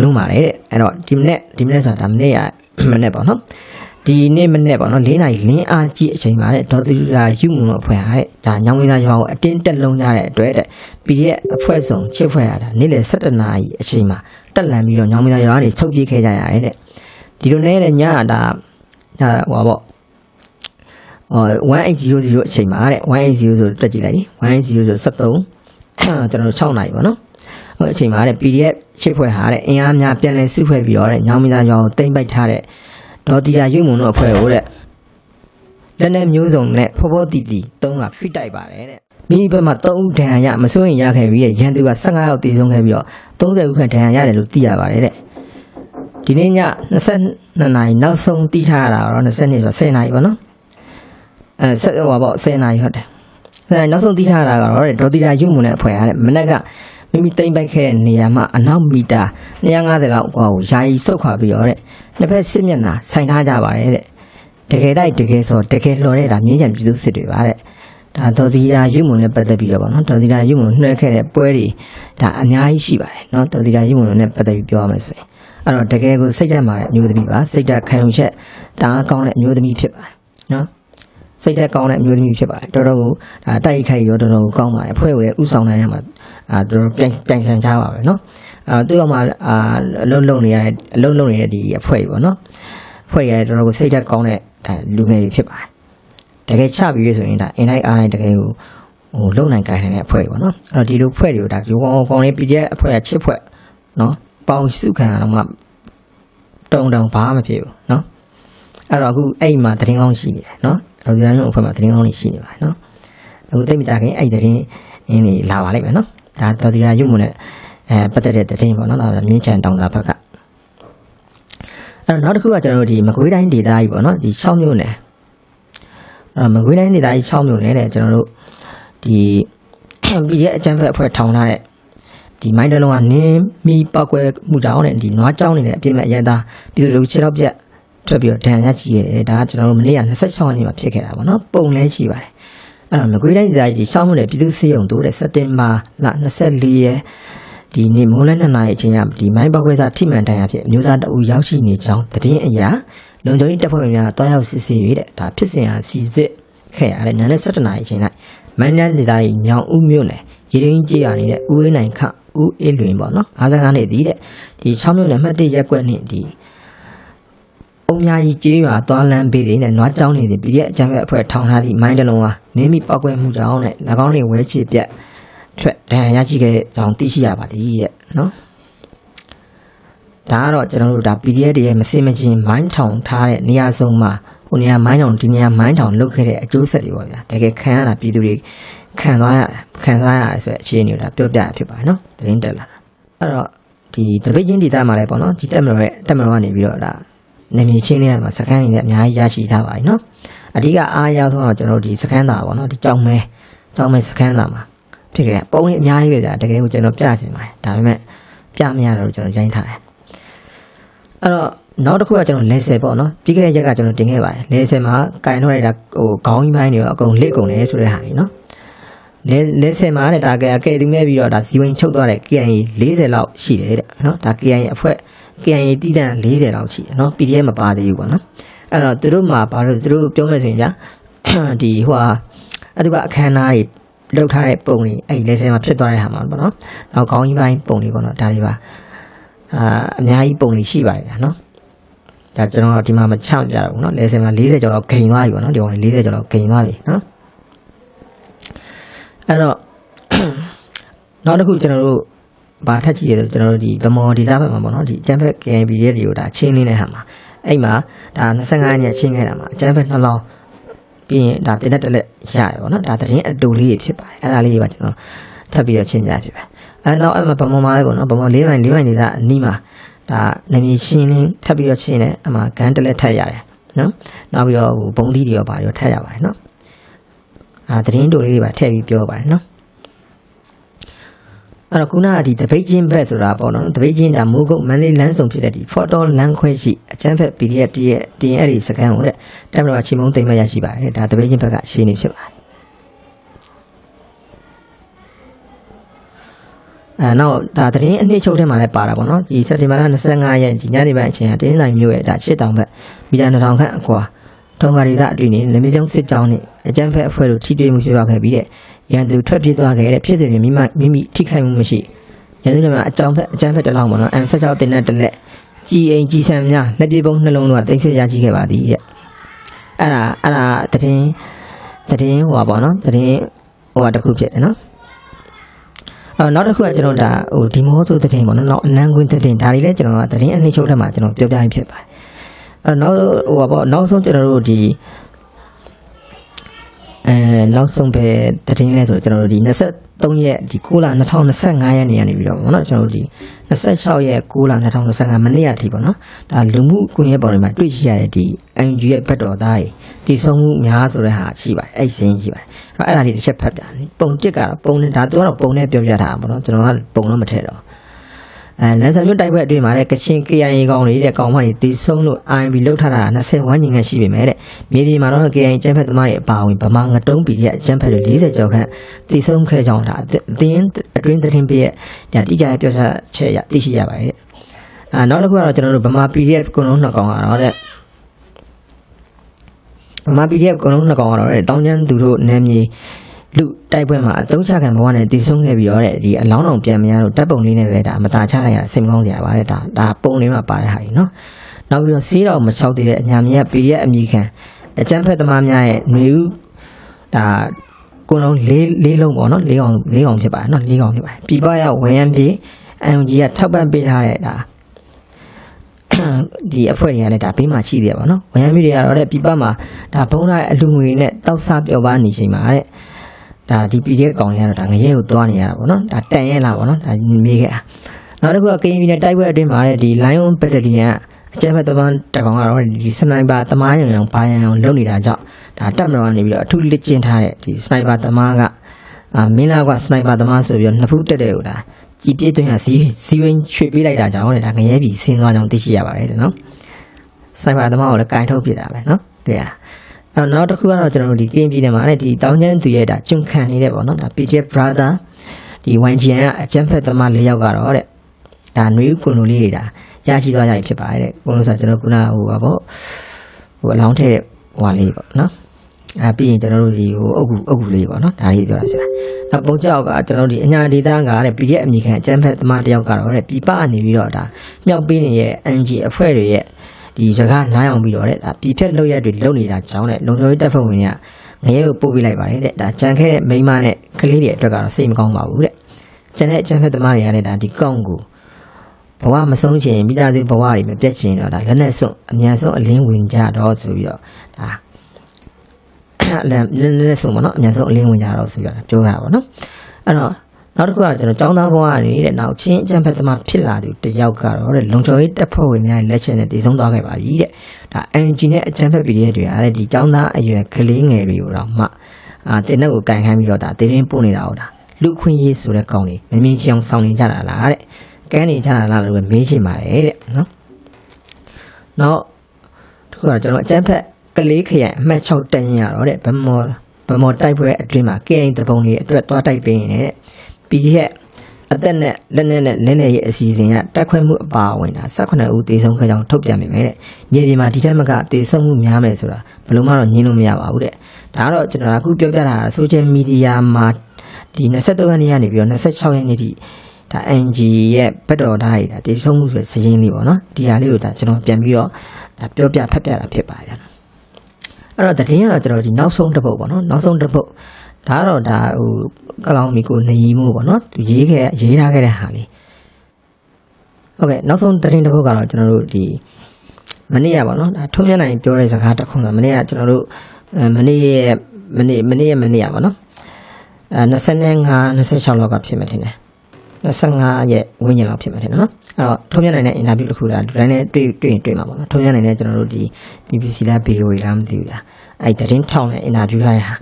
လုံးပါလေတဲ့အဲ့တော့ဒီမနေ့ဒီမနေ့ဆိုတာဒါမနေ့ရမနေ့ပေါ့နော် ဒီနေ့မနေ့ပေါ့နော်၄နိုင်လင်းအားကြီးအချိန်မှာတဲ့ဒေါ်သူလာယူမှုအဖွဲ့ဟာတဲ့ဒါညောင်ဝင်းသားရွာကိုအတင်းတက်လုံးကြတဲ့အတွက်တဲ့ PDF အဖွဲ့ဆောင်ချစ်ဖွဲ့ရတာနေ့လယ်7နာရီအချိန်မှာတက်လန်ပြီးတော့ညောင်ဝင်းသားရွာကနေချုပ်ပြေးခဲ့ကြရတယ်တဲ့ဒီလိုနဲ့တဲ့ညကဒါဒါဟောပေါ့ဟော1800အချိန်မှာတဲ့1800ဆိုတက်ကြည့်လိုက်နိ1800ဆို73ကျွန်တော်တို့6နာရီပေါ့နော်ဟိုအချိန်မှာတဲ့ PDF ချိတ်ဖွဲ့ဟာတဲ့အင်အားများပြန်လည်စုဖွဲ့ပြီးတော့တဲ့ညောင်မင်းသားရွာကိုတင်ပိုက်ထားတဲ့ ဒေါ်တီယာရွေ့မုံတို့အဖွဲ့ကိုတဲ့လက်နဲ့မျိုးစုံနဲ့ဖောဖောတီတီတုံးကဖိတိုက်ပါတယ်တဲ့မိဘမှာ3ဦးဒဏ်ရာရမစိုးရင်ရခဲ့ပြီးတဲ့ရန်သူက15ယောက်တည်ဆုံးခဲ့ပြီးတော့30ဦးခန့်ဒဏ်ရာရတယ်လို့သိရပါတယ်တဲ့ဒီနေ့ည22နာရီနောက်ဆုံးတီးထားရတာတော့20နှစ်ဆို10နာရီပေါ့နော်အဲဆက်ဟောပေါ့10နာရီဟုတ်တယ်အဲနောက်ဆုံးတီးထားရတာကတော့တဲ့ဒေါ်တီယာရွေ့မုံနဲ့အဖွဲ့ရတဲ့မနက်က မိမိတိမ့်ပိုက်ခဲ့တဲ့နေရာမှာအနောက်မီတာ250လောက်ကွာကိုယာယီဆုတ်ခွာပြီးတော့တဲ့နှစ်ဖက်စစ်မျက်နှာဆိုင်ထားကြပါတယ်တဲ့တကယ်တိုက်တကယ်ဆိုတကယ်လှော်တဲ့ဒါမြင်းချံပြည်သူစစ်တွေပါတဲ့ဒါဒေါ်သီရာရုပ်မုံနဲ့ပတ်သက်ပြီးတော့ဗောနော်ဒေါ်သီရာရုပ်မုံနှဲခဲ့တဲ့ပွဲတွေဒါအများကြီးရှိပါတယ်နော်ဒေါ်သီရာရုပ်မုံနဲ့ပတ်သက်ပြီးပြောရမယ်ဆိုရင်အဲ့တော့တကယ်ကိုစိတ်ဓာတ်မာတဲ့အမျိုးသမီးပါစိတ်ဓာတ်ခံယူချက်ဒါအကောင်းတဲ့အမျိုးသမီးဖြစ်ပါတယ်နော် စိတ်ဓာတ်ကောင်းတဲ့အမျိုးသမီးဖြစ်ပါတယ်တော်တော်ကိုဒါတိုက်ခိုက်ရောတော်တော်ကိုကောင်းပါတယ်အဖွဲ့ကိုလည်းဥဆောင်နိုင်ရမှာအာတော်တော်ပြန်ပြန်ဆန်ကြပါပဲเนาะအာသူ့အောင်မှာအာအလုံးလုံးနေရတဲ့အလုံးလုံးနေတဲ့ဒီအဖွဲ့ကြီးပေါ့เนาะအဖွဲ့ရတော်တော်ကိုစိတ်ဓာတ်ကောင်းတဲ့ဒါလူငယ်ကြီးဖြစ်ပါတယ်တကယ်ချပြီးရဆိုရင်ဒါအင်လိုက်အားလိုက်တကယ်ကိုဟိုလုံနိုင်ကြိုင်နေတဲ့အဖွဲ့ကြီးပေါ့เนาะအဲ့တော့ဒီလိုဖွဲ့တွေကိုဒါဒီကောင်ကောင်လေး PDF အဖွဲ့ကချစ်ဖွဲ့เนาะပေါင်စုခံအောင်ကတုံတုံဘာမှမဖြစ်ဘူးเนาะအဲ့တော့အခုအဲ့မှာသတင်းကောင်းရှိနေတယ်เ ကျွန်တော်ဒီတိုင်းအဖွဲ့မှာသတင်းကောင်းတွေရှိနေပါတယ်နော်အခုတိတ်မကြခင်အဲ့ဒီသတင်းအင်းတွေလာပါလိမ့်မယ်နော်ဒါတော်ဒီရာရုပ်မနဲ့အဲပတ်သက်တဲ့သတင်းပေါ့နော်ဒါမြင်းချန်တောင်သာဘက်ကအဲ့တော့နောက်တစ်ခုကကျွန်တော်တို့ဒီမကွေးတိုင်းဒေသကြီးပေါ့နော်ဒီ6မြို့နယ်အဲ့မကွေးတိုင်းဒေသကြီး6မြို့နယ်တဲ့ကျွန်တော်တို့ဒီပြည်ရဲ့အကြံဖက်အဖွဲ့ထောင်ထားတဲ့ဒီမိုင်းတလုံးကနင်းမီပောက်ကွဲမှုကြောင့်တဲ့ဒီနွားကြောင်းနေတဲ့အပြစ်မဲ့အရန်သားပြည်သူလူခြေတော့ပြက် ထွက်ပြီးတော့ဒဏ်ရာကြီးရတယ်ဒါကကျွန်တော်တို့မနေ့က26ရက်နေ့မှာဖြစ်ခဲ့တာပေါ့နော်ပုံလဲရှိပါတယ်အဲ့တော့ငကွေးတိုင်းဒေသကြီးရှောင်းမတဲ့ပြည်သူ့စေယုံတို့တဲ့စက်တင်ဘာလ24ရက်ဒီနေ့မိုးလ2နာရီအချိန်ကဒီမိုင်းပောက်ခွဲစာထိမှန်တိုင်းအဖြစ်အမျိုးသားတအူရောက်ရှိနေကြောင်းသတင်းအရာလုံခြုံရေးတပ်ဖွဲ့ဝင်များတွားရောက်စစ်ဆေး၍တဲ့ဒါဖြစ်စဉ်ဟာစီစစ်ခဲ့ရတဲ့နာနဲ့17နာရီအချိန်၌မန္တလေးဒေသကြီးညောင်ဦးမြို့နယ်ရေရင်းကြေးရနေတဲ့ဦးဝင်းနိုင်ခဦးအေးလွင်ပေါ့နော်55နှစ်တည်တဲ့ဒီ6မြို့နယ်မှတ်1ရက်ကွက်နဲ့ဒီ အုံများကြီးကျေးရွာသွားလမ်းပေးတွေနဲ့နွားကြောင်းနေသည်ပြည်ရဲ့အကြမ်းဖက်အဖွဲ့ထောင်ထားသည့်မိုင်းတလုံးဟာနင်းမိပောက်ကွဲမှုကြောင့်နဲ့၎င်းတွေဝဲချစ်ပြတ်ထွက်ဒဏ်ရာရရှိခဲ့ကြောင်းသိရှိရပါသည်ရဲ့နော်ဒါကတော့ကျွန်တော်တို့ဒါ PDF တွေရဲ့မစင်မချင်းမိုင်းထောင်ထားတဲ့နေရာဆုံးမှာဟိုနေရာမိုင်းထောင်ဒီနေရာမိုင်းထောင်လုပ်ခဲ့တဲ့အကျိုးဆက်တွေပေါ့ဗျာတကယ်ခံရတာပြည်သူတွေခံသွားရတယ်ခံစားရတယ်ဆိုတဲ့အခြေအနေကိုဒါပြောပြရဖြစ်ပါတယ်နော်သတင်းတက်လာတာအဲ့တော့ဒီတပိတ်ချင်းဒေသမှာလည်းပေါ့နော်ဒီတက်မတော်ရဲ့တက်မတော်ကနေပြီးတော့ဒါ နေမြေချင်းလေးမှာစကန်နေနဲ့အများကြီးရရှိထားပါတယ်နော်အဓိကအားရဆုံးတော့ကျွန်တော်တို့ဒီစကန်သားပေါ့နော်ဒီကြောင်မဲကြောင်မဲစကန်သားမှာဖြစ်ခဲ့ပုံလေးအများကြီးပဲဗျာတကယ်ကိုကျွန်တော်ပြချင်ပါတယ်ဒါပေမဲ့ပြမရတော့ကျွန်တော်ရိုင်းထားတယ်အဲ့တော့နောက်တစ်ခုကကျွန်တော်လဲဆယ်ပေါ့နော်ပြီးခဲ့တဲ့ရက်ကကျွန်တော်တင်ခဲ့ပါတယ်လဲဆယ်မှာကင်ထုတ်လိုက်တာဟိုခေါင်းကြီးပိုင်းတွေရောအကုန်လစ်ကုန်တယ်ဆိုတဲ့ဟာကြီးနော်လဲလဲဆယ်မှာတဲ့ဒါကကဲသူမဲ့ပြီးတော့ဒါဇီဝင်ချုပ်သွားတဲ့ KIA 40လောက်ရှိတယ်တဲ့နော်ဒါ KIA အဖွဲ့ KIA တည်တံ့40လောက်ရှိတယ်နော် PDF မပါသေးဘူးပေါ့နော်အဲ့တော့သူတို့မှာဘာလို့သူတို့ပြောမယ်ဆိုရင်ဗျာ ဒီဟိုဟာအဲ့ဒီကအခမ်းအနားတွေလောက်ထားတဲ့ပုံတွေအဲ့ဒီလဲဆယ်မှာဖြစ်သွားတဲ့ဟာမှာပေါ့နော်နောက်ခေါင်းကြီးပိုင်းပုံတွေပေါ့နော်ဒါတွေပါအာအများကြီးပုံတွေရှိပါတယ်ဗျာနော် ဒါကျွန်တော်ဒီမှာမချောင်းကြတော့ဘူးเนาะ40မှာ40ကျော်တော့ဂိန်သွားပြီပေါ့เนาะဒီကောင်40ကျော်တော့ဂိန်သွားပြီเนาะအဲ့တော့ နောက်တစ်ခုကျွန်တော်တို့ ဘာထက်ကြည့်ရတယ်ကျွန်တော်တို့ဒီဗမော်ဒေတာဘက်မှာပေါ့နော်ဒီအချမ်းဘက် KNB ရဲ့တွေကိုဒါချင်းနေတဲ့ဟာမှာအဲ့မှာဒါ25ညချင်းခဲ့တာမှာအချမ်းဘက်နှလုံးပြီးရင်ဒါတင်တဲ့တက်လက်ရတယ်ပေါ့နော်ဒါသတင်းအတူလေးဖြစ်ပါတယ်အဲ့ဒါလေးတွေပါကျွန်တော်ထပ်ပြီးတော့ချင်းကြဖြစ်ပါတယ်အဲ့တော့အဲ့မှာဗမော်မှာလေးပေါ့နော်ဗမော်၄မိုင်၄မိုင်ဒေတာအနီးမှာဒါနာမည်ရှင်းလင်းထပ်ပြီးတော့ချင်းတယ်အမှဂန်တက်လက်ထပ်ရတယ်နော်နောက်ပြီးတော့ဘုံဒီတွေရောပါရောထပ်ရပါတယ်နော်အာသတင်းတူလေးတွေပါထည့်ပြီးပြောပါတယ်နော် အဲ့တော့ခုနကဒီတပိတ်ချင်းဘက်ဆိုတာပေါ့နော်တပိတ်ချင်းဒါမိုးကုတ်မန္တလေးလမ်းဆောင်ဖြစ်တဲ့ဒီ photo လမ်းခွဲရှိအကျန်းဖက် PDF တည်းရဲ့တင်အဲ့ဒီစကန်ကိုတဲ့တက်မတော်ချင်းမုံတိမ်မရရှိပါတယ်ဒါတပိတ်ချင်းဘက်ကရှင်းနေဖြစ်ပါတယ်အဲနောက်ဒါသတင်းအနည်းချုပ်ထဲမှာလည်းပါတာပေါ့နော်ဒီစက်တင်ဘာလ25ရက်ဒီညနေပိုင်းအချိန်ကတင်းနိုင်မျိုးရဲ့ဒါရှစ်တောင်ဘက်မီတာ2000ခန့်အကွာထုံကာရီသအတွင်းနေလက်မကျုံစစ်ကြောင်းနဲ့အကြမ်းဖက်အဖွဲ့တို့ထိတွေ့မှုဖြစ်ပွားခဲ့ပြီးတဲ့ ရန်သူထွက်ပြေးသွားခဲ့တဲ့ဖြစ်စဉ်တွေမိမမိမိထိခိုက်မှုမရှိရန်သူတွေမှာအကြောင်းဖက်အကြမ်းဖက်တစ်လောက်ပေါ့နော် M16 တင်တဲ့တစ်လက်ကြီးအိမ်ကြီးဆန်များလက်ပြေပုံနှလုံးတို့ကတင်ဆက်ရရှိခဲ့ပါသည်တဲ့အဲ့ဒါအဲ့ဒါသတင်းသတင်းဟိုပါပေါ့နော်သတင်းဟိုဟာတစ်ခုဖြစ်တယ်နော်အော်နောက်တစ်ခုကကျွန်တော်ဒါဟိုဒီမောဆိုတဲ့တင်ပေါ့နော်နောက်အလန်းကွင်းတဲ့တင်ဒါတွေလည်းကျွန်တော်ကသတင်းအနှိမ့်ချုပ်ထက်မှာကျွန်တော်ပြောပြရင်းဖြစ်ပါတယ်အဲ့တော့နောက်ဟိုပါပေါ့နောက်ဆုံးကျွန်တော်တို့ဒီ အဲနောက်ဆုံးပဲသတင်းလဲဆိုတော့ကျွန်တော်တို့ဒီ23ရက်ဒီ6လ2025ရက်နေ့ကနေပြီးတော့ပေါ့နော်ကျွန်တော်တို့ဒီ26ရက်6လ2025မနေ့ကအထိပေါ့နော်ဒါလူမှုကွန်ရက်ပေါ်တွေမှာတွေ့ရှိရတဲ့ဒီ MG ရဲ့ဘက်တော်သားတွေတည်ဆုံးမှုများဆိုတဲ့ဟာရှိပါတယ်အဲ့ဒီစင်းရှိပါတယ်အဲ့တော့အဲ့ဒါလေးတစ်ချက်ဖတ်ပြတယ်ပုံတစ်ကတော့ပုံနဲ့ဒါသူကတော့ပုံနဲ့ပြောပြထားတာပေါ့နော်ကျွန်တော်ကပုံတော့မထည့်တော့ အဲလန်ဆန်မြို့တိုက်ပွဲအတွင်းမှာတဲ့ကချင် KIA ကောင်တွေတဲ့ကောင်မတွေတည်ဆုံးလို့ IMB လောက်ထားတာ20ဝန်းကျင်ခန့်ရှိပေမဲ့တဲ့မြေပြင်မှာတော့ KIA ကျန်းဖက်သမားတွေအပါအဝင်ဗမာငတုံးပီရဲ့အကျန်းဖက်တွေ40ကျော်ခန့်တည်ဆုံးခဲ့ကြောင်းဒါအတင်းအတွင်းသတင်းပေးရဲ့ဒါတိကျရဲ့ပြောချက်ချက်ရသိရှိရပါတယ်တဲ့အာနောက်တစ်ခုကတော့ကျွန်တော်တို့ဗမာ PDF ကုလုံးနှစ်ကောင်ကတော့တဲ့ဗမာ PDF အကုန်လုံးနှစ်ကောင်ကတော့တဲ့တောင်းကျမ်းသူတို့နာမည် လူတိုက်ပွဲမှာအသုံးချခံဘဝနဲ့တည်ဆုံးခဲ့ပြီးတော့တဲ့ဒီအလောင်းတော်ပြန်မရတော့တပ်ပုံလေးနဲ့ပဲဒါမตาချလိုက်ရစိတ်မကောင်းစရာပါတဲ့ဒါဒါပုံလေးမှာပါတဲ့ဟာကြီးနော်နောက်ပြီးတော့ဆေးတော်မချောက်သေးတဲ့အညာမြတ် PDF အမိခံအကျန်းဖက်သမားများရဲ့ຫນွေဦးဒါကိုယ်လုံးလေးလေးလုံးပေါ့နော်လေးကောင်လေးကောင်ဖြစ်ပါတယ်နော်လေးကောင်ဖြစ်ပါတယ်ပြပရဝန်ရံပြေ MG ကထောက်ပံ့ပေးထားတဲ့ဒါ ဒီအဖွဲ့တွေကလည်းဒါဘေးမှာရှိသေးတယ်ပေါ့နော်ဝန်ရမိတွေကတော့တဲ့ပြပမှာဒါဘုံလာအလူငွေနဲ့တောက်စားပြောပါနေချိန်မှာတဲ့ ဒါဒီ PDF ကောင်လေးကတော့ဒါငရဲကိုသွားနေရတာပေါ့နော်ဒါတန်ရဲလာပေါ့နော်ဒါမြေခဲ့တာနောက်တစ်ခုက KMB နဲ့တိုက်ပွဲအတွင်းမှာတဲ့ဒီ Lion Battalion ကအကြမ်းဖက်သမားတကောင်ကတော့ဒီစနိုက်ပါသမားရုံရောင်ဘာရန်ရောင်လုပ်နေတာကြောင့်ဒါတပ်မတော်ကနေပြီးတော့အထူးလက်ကျင့်ထားတဲ့ဒီစနိုက်ပါသမားကအာမင်းလာကစနိုက်ပါသမားဆိုပြီးတော့နှစ်ဖူးတက်တယ်ဟိုဒါကြည်ပြည့်သွင်းတာစီစီဝင်းချွေပေးလိုက်တာကြောင့်လေဒါငရဲပြီဆင်းသွားကြောင်သိရှိရပါတယ်နော်စနိုက်ပါသမားကိုလည်းကင်ထုတ်ပြတာပဲနော်တွေ့ရလား အဲ့တော့နောက်တစ်ခုကတော့ကျွန်တော်တို့ဒီ game ပြည်နယ်မှာလည်းဒီတောင်းကျန်းသူရဲ့ဒါကျွန်းခံနေတဲ့ပေါ့နော်ဒါ PDF brother ဒီ YGN ကအကျန်းဖက်သမား၄ယောက်ကတော့တဲ့ဒါຫນွေဥကွန်လိုလေးတွေဒါရရှိသွားကြပြီဖြစ်ပါတယ်တဲ့ကွန်လိုဆိုကျွန်တော်ခုနဟိုပါပေါ့ဟိုအလောင်းထည့်ဟိုဟာလေးပေါ့နော်အဲပြီးရင်ကျွန်တော်တို့ဒီဟိုအုတ်ကူအုတ်ကူလေးပေါ့နော်ဒါလေးပြောတာဖြစ်ပါတယ်နောက်ပုံကြောက်ကကျွန်တော်တို့ဒီအညာဒေတာကတဲ့ PDF အမိခံအကျန်းဖက်သမားတယောက်ကတော့တဲ့ပြပအနေပြီးတော့ဒါမြောက်ပေးနေတဲ့ NG အဖွဲ့တွေရဲ့ ဒီစကားနားအောင်ပြီးတော့တဲ့ဒါပြည်ဖြတ်လောက်ရက်တွေလုံနေတာကြောင်းတဲ့လုံခြုံရေးတပ်ဖွဲ့ဝင်တွေကငရဲကိုပို့ပြလိုက်ပါတယ်တဲ့ဒါကြံခဲ့တဲ့မိန်းမနဲ့ကလေးတွေအတွက်ကတော့စိတ်မကောင်းပါဘူးတဲ့ကျန်တဲ့အကျံဖက်သမားတွေကလည်းဒါဒီကောင်းကိုဘဝမဆုံးချင်မိသားစုဘဝတွေမပြတ်ချင်တော့ဒါလက်နဲ့စွန့်အမြန်ဆုံးအလင်းဝင်ကြတော့ဆိုပြီးတော့ဒါလက်လက်လက်ဆုံးပေါ့နော်အမြန်ဆုံးအလင်းဝင်ကြတော့ဆိုပြီးတော့ပြောတာပေါ့နော်အဲ့တော့ နောက်တစ်ခုကကျွန်တော်ចောင်းသားဘဝကနေတဲ့နောက်ချင်းအကျံဖက်သမားဖြစ်လာသူတယောက်ကတော့တဲ့လုံချုံရေးတပ်ဖွဲ့ဝင်များရဲ့လက်ချက်နဲ့တည်ဆုံးသွားခဲ့ပါပြီတဲ့ဒါ NG နဲ့အကျံဖက် PDF တွေကလည်းဒီចောင်းသားအရွယ်ကလေးငယ်တွေကိုတော့မှအာတင်တဲ့ကိုကန်ခိုင်းပြီးတော့ဒါတင်းတင်းပို့နေတာဟုတ်တာလူခွင့်ရေးဆိုတဲ့ကောင်တွေမင်းမင်းချောင်ဆောင်နေကြတာလားတဲ့ကဲနေကြတာလားလို့ပဲမေးချင်ပါတယ်တဲ့နော်နောက်တစ်ခုကကျွန်တော်အကျန်းဖက်ကလေးခရိုင်အမှတ်6တက်ရင်ရတော့တဲ့ဗမောဗမောတိုက်ပွဲအတွင်းမှာ KN တပုံလေးအတွက်သွားတိုက်ပေးနေတ ယ်ပြီးရဲ့အသက်နဲ့လက်နဲ့နဲ့လက်နဲ့ရဲ့အစီအစဉ်ကတိုက်ခွဲမှုအပါအဝင်ဒါ18ဦးတေဆုံးခဲ့ကြောင်းထုတ်ပြန်မိမယ်တဲ့မြေပြင်မှာဒီထက်မကတေဆုံးမှုများမယ်ဆိုတာဘယ်လိုမှတော့ညင်းလို့မရပါဘူးတဲ့ဒါကတော့ကျွန်တော်အခုပြောပြတာဆိုရှယ်မီဒီယာမှာဒီ23ရက်နေ့ကနေပြီးတော့26ရက်နေ့ထိဒါ NG ရဲ့ဘက်တော်သားတွေဒါတေဆုံးမှုဆိုတဲ့စရင်းလေးပေါ့နော်ဒီဟာလေးကိုဒါကျွန်တော်ပြန်ပြီးတော့ဒါပြောပြဖတ်ပြတာဖြစ်ပါဗျာအဲ့တော့တည်င်းကတော့ကျွန်တော်ဒီနောက်ဆုံးတစ်ပုတ်ပေါ့နော်နောက်ဆုံးတစ်ပုတ် ဒါကတော့ဒါဟိုကလောင်မီကိုနေရီမှုပေါ့နော်သူရေးခဲ့ရေးထားခဲ့တဲ့ဟာလေးဟုတ်ကဲ့နောက်ဆုံးတည်င်းတစ်ပုတ်ကတော့ကျွန်တော်တို့ဒီမနေ့ကပေါ့နော်ဒါထုံးမြနိုင်ပြောတဲ့စကားတစ်ခုကမနေ့ကကျွန်တော်တို့အဲမနေ့ရဲ့မနေ့မနေ့ရဲ့မနေ့ကပေါ့နော်အဲ25 26လောက်ကဖြစ်မယ်ထင်တယ်25ရက်ဝင်းကျင်လောက်ဖြစ်မှာတယ်နော်အဲ့တော့ထုံးမြနိုင်တဲ့အင်တာဗျူးတစ်ခုလားဒီတိုင်းနဲ့တွေ့တွေ့တွေ့မှာပေါ့နော်ထုံးမြနိုင်တဲ့ကျွန်တော်တို့ဒီ BBC လား BOA လားမသိဘူးလားအဲ့တရင်ထောင်းတဲ့အင်တာဗျူးထားတဲ့ဟာ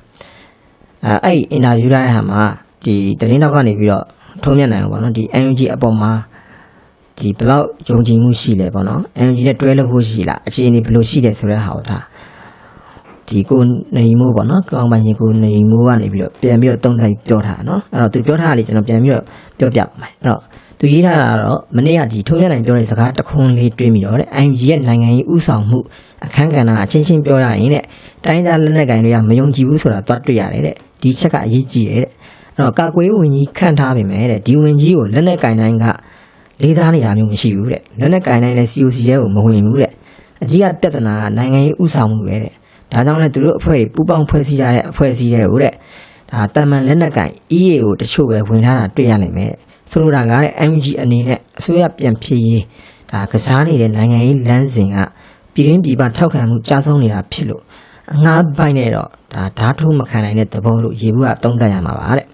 အဲ့အဲ့အင်တာဗျူးထားတဲ့ဟာမှာဒီတရင်တော့ကနေပြီးတော့ထုံးမြနိုင်ပေါ့နော်ဒီ NUG အပေါ်မှာဒီဘလောက်ယုံကြည်မှုရှိလဲပေါ့နော် NUG နဲ့တွဲလို့ဖို့ရှိလားအခြေအနေဘယ်လိုရှိလဲဆိုတဲ့ဟာကိုဒါဒီကိုနေမိုးပေါ့နော်ကောင်းပိုင်ရင်ကိုနေမိုးကနေပြီးတော့ပြန်ပြီးတော့တုံးဆိုင်ပြောထားတာနော်အဲ့တော့သူပြောထားတာလေးကျွန်တော်ပြန်ပြီးတော့ပြောပြပါမယ်အဲ့တော့သူရေးထားတာကတော့မနေ့ကဒီထုံးရနိုင်ပြောတဲ့စကားတစ်ခွန်းလေးတွေးမိတော့တဲ့ IMG ရဲ့နိုင်ငံရေးဥဆောင်မှုအခန်းကဏ္ဍအချင်းချင်းပြောရရင်တဲ့တိုင်းသားလက်နက်ကိုင်တွေကမယုံကြည်ဘူးဆိုတာသွားတွေ့ရတယ်တဲ့ ဒီချက်ကအရေးကြီးတယ်တဲ့အဲ့တော့ကာကွယ်ဝင်ကြီးခန့်ထားပြီမဲ့တဲ့ဒီဝင်ကြီးကိုလက်နက်ကင်တိုင်းကလေးစားနေတာမျိုးမရှိဘူးတဲ့လက်နက်ကင်တိုင်းလည်း COC ရဲ့ကိုမဝင်ဘူးတဲ့အဓိကပြဿနာကနိုင်ငံရေးဥဆောင်မှုပဲတဲ့ဒါကြောင့်လည်းသူတို့အဖွဲ့တွေပူးပေါင်းဖွဲ့စည်းရတဲ့အဖွဲ့အစည်းတွေကိုတဲ့ဒါတာမန်လက်နက်ကင် EA ကိုတချို့ပဲဝင်ထားတာတွေ့ရနိုင်မယ်တဲ့ဆိုလိုတာကတဲ့ MG အနေနဲ့အစိုးရပြန်ဖြစ်ရေးဒါကစားနေတဲ့နိုင်ငံရေးလမ်းစဉ်ကပြည်ရင်းပြည်ပထောက်ခံမှုကြားဆုံးနေတာဖြစ်လို့ အငှားပိုင်းနဲ့တော့ဒါဓာတ်ထုမခံနိုင်တဲ့သဘောလို့ရေဘူးကတုံးတက်ရမှာပါတဲ့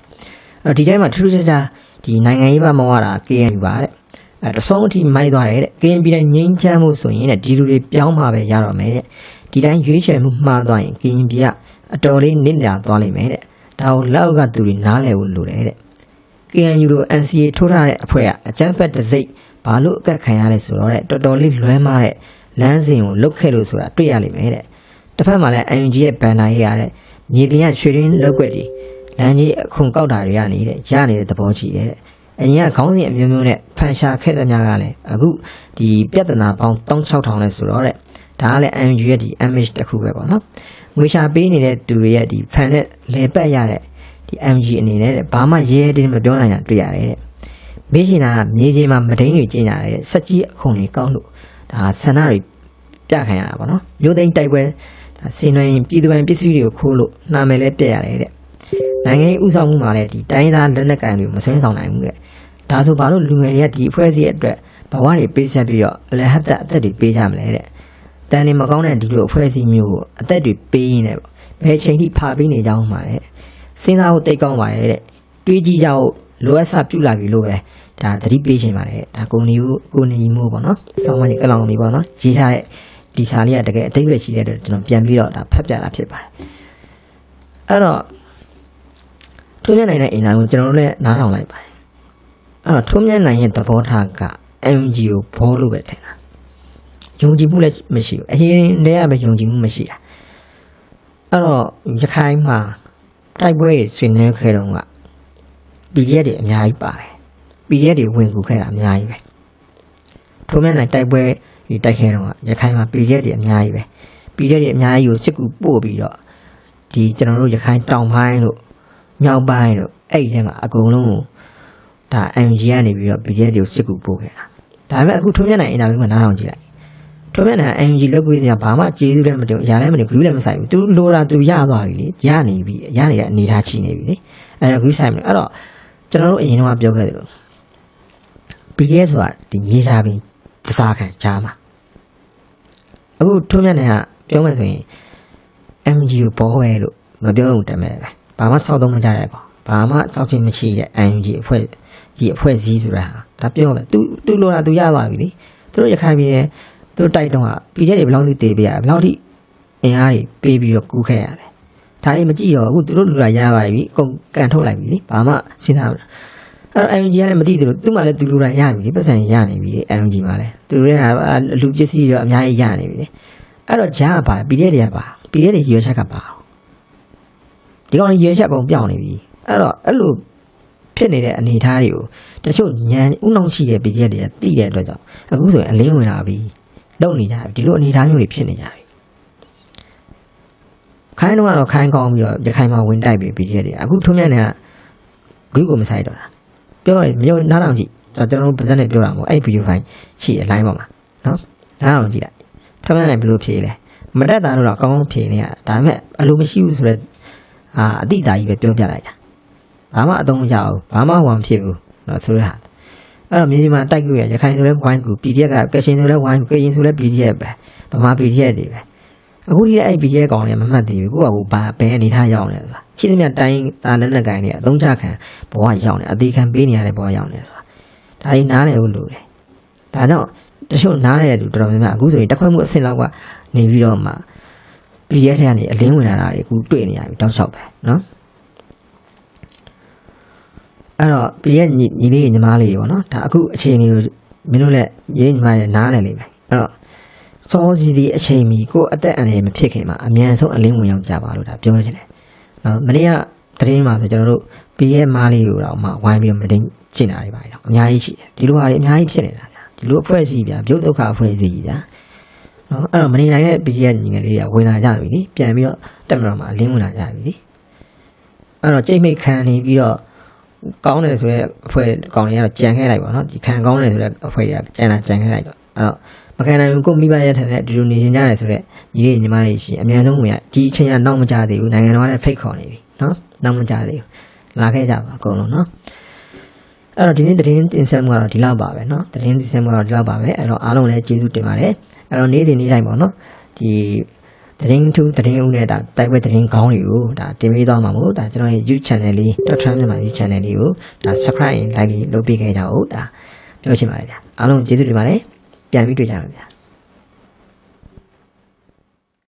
အဲ့တော့ဒီတိုင်းမှာထူးထူးခြားခြားဒီနိုင်ငံရေးဘက်မဝတာ KNU ပါတဲ့အဲတဆုံးအထိမိုက်သွားတယ်တဲ့ KNP နဲ့ငိမ့်ချမ်းမှုဆိုရင်တဲ့ဒီလူတွေပြောင်းမှာပဲရတော့မယ်တဲ့ဒီတိုင်းရွေးချယ်မှုမှားသွားရင် KNP ကအတော်လေးနစ်နာသွားလိမ့်မယ်တဲ့ဒါကိုလောက်ကသူတွေနားလည်ဖို့လိုတယ်တဲ့ KNU လို NCA ထိုးထားတဲ့အဖွဲ့ကအကြမ်းဖက်တစိမ့်ဘာလို့အကက်ခံရလဲဆိုတော့တဲ့တော်တော်လေးလွဲမားတဲ့လမ်းစဉ်ကိုလုတ်ခဲ့လို့ဆိုတာတွေ့ရလိမ့်မယ်တဲ့ တစ်ဖက်မှာလည်း MG ရဲ့ဘန်နာရေးရတဲ့မြေပြင်ကရွှေရင်းလောက်ွက်တွေလမ်းကြီးအခုကောက်တာတွေကနေတဲ့ရနေတဲ့သဘောရှိရဲ့တဲ့အရင်ကခေါင်းစဉ်အမျိုးမျိုးနဲ့ဖန်ရှာခဲ့တဲ့များကလည်းအခုဒီပြဿနာပေါင်း16000လဲဆိုတော့တဲ့ဒါကလည်း MG ရဲ့ဒီ image တစ်ခုပဲပေါ့နော်ငွေရှာပေးနေတဲ့သူတွေရဲ့ဒီဖန်နဲ့လဲပတ်ရတဲ့ဒီ MG အနေနဲ့တဲ့ဘာမှရဲရဲတင်းမပြောနိုင်တာတွေ့ရတယ်တဲ့မေးရှင်တာကမြေကြီးမှာမဒိန်းတွေကျင်းကြတယ်စက်ကြီးအခုံတွေကောင်းလို့ဒါဆန္ဒတွေပြခံရတာပေါ့နော်မျိုးသိန်းတိုက်ပွဲ ဒါစင်နှွင်ပြည်သူပိုင်ပစ္စည်းတွေကိုခိုးလို့နာမည်လည်းပြက်ရတယ်တဲ့နိုင်ငံရေးဥဆောင်မှုမှာလည်းဒီတိုင်းသားလက်နက်ကန်တွေကိုမဆွဲဆောင်နိုင်ဘူးတဲ့ဒါဆိုဘာလို့လူငယ်တွေကဒီအဖွဲ့အစည်းအတွက်ဘဝတွေပေးဆက်ပြီးတော့အလဟတ်သက်အသက်တွေပေးကြမလဲတဲ့တန်နေမကောင်းတဲ့ဒီလိုအဖွဲ့အစည်းမျိုးကိုအသက်တွေပေးရင်းနဲ့ပေါ့ဘယ်ချိန်ထိဖာပေးနေကြအောင်ပါလဲစဉ်းစားဖို့တိတ်ကောင်းပါရဲ့တဲ့တွေးကြည့်ကြဖို့လိုအပ်စပြုလာပြီလို့ပဲဒါသတိပေးခြင်းပါတယ်ဒါကိုနေကိုကိုနေမှုပေါ့နော်ဆောင်းမကြီးကလောင်နေပေါ့နော်ရေးထားတဲ့ ဒီစာလေးကတကယ်အတိတ်ပဲရှိတဲ့အတွက်ကျွန်တော်ပြန်ပြီးတော့ဒါဖတ်ပြတာဖြစ်ပါတယ်အဲ့တော့ထုံးမြနိုင်တဲ့အင်တာကိုကျွန်တော်တို့လည်းနားထောင်လိုက်ပါတယ်အဲ့တော့ထုံးမြနိုင်ရဲ့သဘောထားက MG ကိုဘောလို့ပဲထင်တာယုံကြည်မှုလည်းမရှိဘူးအရင်တည်းကပဲယုံကြည်မှုမရှိတာအဲ့တော့ရခိုင်မှာတိုက်ပွဲတွေဆွေးနွေးခဲ့တော့က PDF တွေအများကြီးပါတယ် PDF တွေဝင်ကူခဲ့တာအများကြီးပဲထုံးမြနိုင်တိုက်ပွဲ ဒီတိုက်ခဲတော့ရခိုင်မှာ PDF တွေအများကြီးပဲ PDF တွေအများကြီးကိုစစ်ကူပို့ပြီးတော့ဒီကျွန်တော်တို့ရခိုင်တောင်ပိုင်းလို့မြောက်ပိုင်းလို့အဲ့ဒီထဲမှာအကုန်လုံးကိုဒါ MG ကနေပြီးတော့ PDF တွေကိုစစ်ကူပို့ခဲ့တာဒါပေမဲ့အခုထုံးမြနိုင်အင်တာဗျူးမှာနားထောင်ကြည့်လိုက်ထုံးမြနိုင် MG လောက်ကိုစရာဘာမှကျေးဇူးလည်းမတင်ဘူးအရာလည်းမတင်ဘူးလည်းမဆိုင်ဘူးသူလိုတာသူရသွားပြီလေရနေပြီရနေတဲ့အနေထားချိနေပြီလေအဲ့တော့ဘူးဆိုင်မလို့အဲ့တော့ကျွန်တော်တို့အရင်ကပြောခဲ့တယ်လို့ BDS ဆိုတာဒီမြေစာပင် တစားခံကြားမှာအခုထုံးမြတ်နေကပြောမယ်ဆိုရင် MG ကိုပေါ်ဝဲလို့မပြောဘူးတမဲ့ပဲဘာမှစောက်တော့မကြတဲ့ကောင်ဘာမှစောက်ချင်းမရှိတဲ့ MG အဖွဲ့ဒီအဖွဲ့စည်းဆိုတာဒါပြောမယ်သူသူလိုတာသူရသွားပြီလေသူတို့ရခိုင်ပြည်နယ်သူတို့တိုက်တော့က PDF တွေဘယ်လောက်ထိတေးပေးရဘယ်လောက်ထိအင်အားတွေပေးပြီးတော့ကူးခဲ့ရတယ်ဒါတွေမကြည့်တော့အခုသူတို့လူလာရပါပြီအကုန်ကန်ထုတ်လိုက်ပြီလေဘာမှစဉ်းစားမ အဲ့တော့ MG ကလည်းမသိသလိုသူ့မှာလည်းသူလူတိုင်းရပြီလေပတ်စံရနေပြီလေ MG မှာလည်းသူတို့ကလူပစ္စည်းတွေအများကြီးရနေပြီလေအဲ့တော့ဂျားကပါ PDF တွေကပါ PDF တွေရွေးချက်ကပါဒီကောင်ကြီးရွေးချက်ကုန်ပြောင်းနေပြီအဲ့တော့အဲ့လိုဖြစ်နေတဲ့အနေအထားတွေကိုတချို့ညံဥနှောင်းရှိတဲ့ PDF တွေကသိတဲ့အတွက်ကြောင့်အခုဆိုရင်အလင်းဝင်လာပြီလုံနေကြပြီဒီလိုအနေအထားမျိုးတွေဖြစ်နေကြပြီခိုင်းတော့ကတော့ခိုင်းကောင်းပြီးတော့ရခိုင်မှာဝင်တိုက်ပြီ PDF တွေအခုထုံးမြတ်နေကဂုကိုမဆိုင်တော့တာ ပြောရရင်မြို့နားထောင်ကြည့်ဒါကျွန်တော်တို့ပါဇက်နဲ့ပြောတာမဟုတ်အဲ့ဗီဒီယိုဖိုင်ရှိအလိုင်းပေါ်မှာနော်နားထောင်ကြည့်လိုက်ထမင်းနိုင်ဘယ်လိုဖြေလဲမတက်တာတော့ကောင်းကောင်းဖြေနေရဒါပေမဲ့အလိုမရှိဘူးဆိုတော့အာအတိအတာကြီးပဲပြောပြလိုက်တာဘာမှအသုံးမရဘူးဘာမှဟောမဖြစ်ဘူးနော်ဆိုရဟာအဲ့တော့မြေကြီးမှာတိုက်ကြည့်ရရခိုင်ဆိုလဲဝိုင်းကူ PDF ကကရှင်ဆိုလဲဝိုင်းကူကရင်ဆိုလဲ PDF ပဲဗမာ PDF တွေပဲအခုဒီအဲ့ PDF ကောင်လည်းမမှတ်သေးဘူးကိုကဘာဘယ်အနေထားရောက်နေလဲဆိုတာ ရှိသမျှတိုင်းသားလက်လက်ကိုင်းနေအသုံးချခံဘဝရောက်နေအသေးခံပေးနေရတဲ့ဘဝရောက်နေဆိုတာဒါကြီးနားလည်ဖို့လိုတယ်ဒါကြောင့်တချို့နားလည်တဲ့လူတော်တော်များများအခုဆိုရင်တက်ခွင့်မှုအဆင့်လောက်ကနေပြီးတော့မှ PDF ထဲကနေအလင်းဝင်လာတာတွေအခုတွေ့နေရပြီတောက်လျှောက်ပဲနော်အဲ့တော့ PDF ညီညီလေးညီမလေးတွေပေါ့နော်ဒါအခုအချိန်လေးကိုမင်းတို့လည်းညီလေးညီမတွေနားလည်လိမ့်မယ်အဲ့တော့စောစီစီအချိန်မီကိုယ်အသက်အန္တရာယ်မဖြစ်ခင်မှာအမြန်ဆုံးအလင်းဝင်ရောက်ကြပါလို့ဒါပြောချင်တယ်။နော် မနေ့ကသတင်းမှာဆိုကျွန်တော်တို့ပြည့်ရဲ့မားလေးကိုတော့မှဝိုင်းပြီးမတင်ကျင်တာတွေပါတော့အများကြီးရှိတယ်ဒီလိုဟာတွေအများကြီးဖြစ်နေတာဗျာဒီလိုအဖွဲ့အစည်းဗျာပြုတ်ဒုက္ခအဖွဲ့အစည်းဗျာနော်အဲ့တော့မနေနိုင်တဲ့ပြည့်ရဲ့ညီငယ်လေးကဝင်လာကြပြီလေပြန်ပြီးတော့တက်မတော်မှာအလင်းဝင်လာကြပြီလေအဲ့တော့ကြိတ်မိတ်ခံနေပြီးတော့ကောင်းတယ်ဆိုရဲအဖွဲ့ကောင်းတွေကတော့ကြံခဲ့လိုက်ပါတော့ဒီခံကောင်းတယ်ဆိုရဲအဖွဲ့တွေကကြံလာကြံခဲ့လိုက်တော့အဲ့တော့ မကန်နိုင်ဘူးကိုမိဘရထက်တဲ့ဒီလိုနေနေကြတယ်ဆိုတော့ညီလေးညီမလေးရှိအများဆုံးဝင်ရဒီအချိန်ကနောက်မကြသေးဘူးနိုင်ငံတော်ကလည်းဖိတ်ခေါ်နေပြီနော်နောက်မကြသေးဘူးလာခဲ့ကြပါအကုန်လုံးနော်အဲ့တော့ဒီနေ့သတင်းတင်ဆက်မှုကတော့ဒီလောက်ပါပဲနော်သတင်းတင်ဆက်မှုကတော့ဒီလောက်ပါပဲအဲ့တော့အားလုံးလည်းကျေးဇူးတင်ပါတယ်အဲ့တော့နေ့စဉ်နေ့တိုင်းပေါ့နော်ဒီသတင်းထူးသတင်းဦးနဲ့ဒါတိုက်ပွဲသတင်းကောင်းတွေကိုဒါတင်ပေးသွားမှာမို့ဒါကျွန်တော်ရဲ့ YouTube channel လေး Dr. မြန်မာ YouTube channel လေးကိုဒါ subscribe like လေးလုပ်ပေးခဲ့ကြအောင်ဒါပြောချင်ပါတယ်ဗျာအားလုံးကျေးဇူးတင်ပါတယ် ပြန်ပြီးတွေ့ကြပါဗျာ